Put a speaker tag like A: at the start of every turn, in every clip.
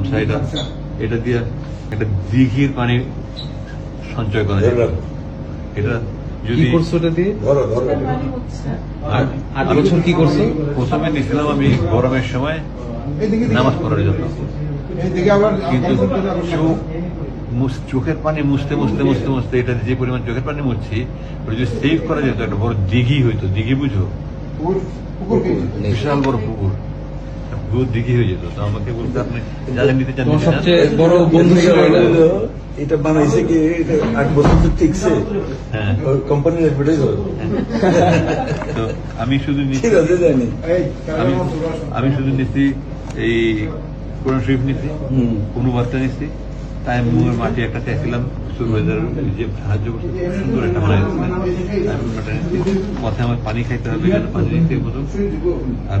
A: গামছা এটা এটা দিয়ে একটা দিঘির পানি সঞ্চয় করা যায়। এটা যদি
B: করছ ওটা দিয়ে?
C: ধরো ধরো।
A: আর
B: বছর কি করছ?
A: প্রথমে নিয়েছিলাম আমি গরমের সময় নামাজ পড়ার জন্য। কিন্তু চোখ চোখের পানি মুছতে মুছতে মুছতে মুছতে এটা যে পরিমাণ চোখের পানি মুছছি ওটা যদি সেভ করা যেত একটা বড় দিঘি হইতো। দিঘি বুঝো? বিশাল বড় পুকুর। পুকুর দিঘি হয়ে যেত। তো আমাকে বলতে আপনি যাদের নিতে চান
B: তোমার
A: নিতে চান।
B: সবচেয়ে বড় বন্ধু এটা?
C: এটা বানাইছে কি আট বছর তো
A: হ্যাঁ।
C: কোম্পানির অ্যাডভার্টাইজ
A: তো আমি শুধু নিচ্ছি
C: ঠিক আছে জানি।
A: আমি আমি শুধু নিচ্ছি এই কোরআন শরীফ নিচ্ছি। অনুবাদটা নিচ্ছি। তাই মুয়ের মাটি একটা চাইছিলাম সুরবাইজার যে সাহায্য করছে সুন্দর একটা বানাই মাথায় আমার পানি খাইতে হবে পানি নিতে আর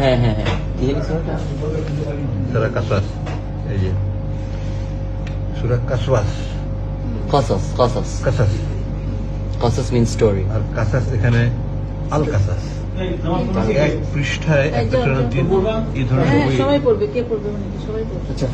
D: হ্যাঁ হ্যাঁ হ্যাঁ।
A: সারা কাসাস এই যে। সুরা কাসওয়াস
D: কাসাস কাসাস
A: কাসাস
D: কাসাস মিন স্টোরি
A: আর কাসাস এখানে আল কাসাস এক পৃষ্ঠায় একটা এই ধরনের বই।
E: সবাই পড়বে কে পড়বে মানে সবাই পড়বে।
D: আচ্ছা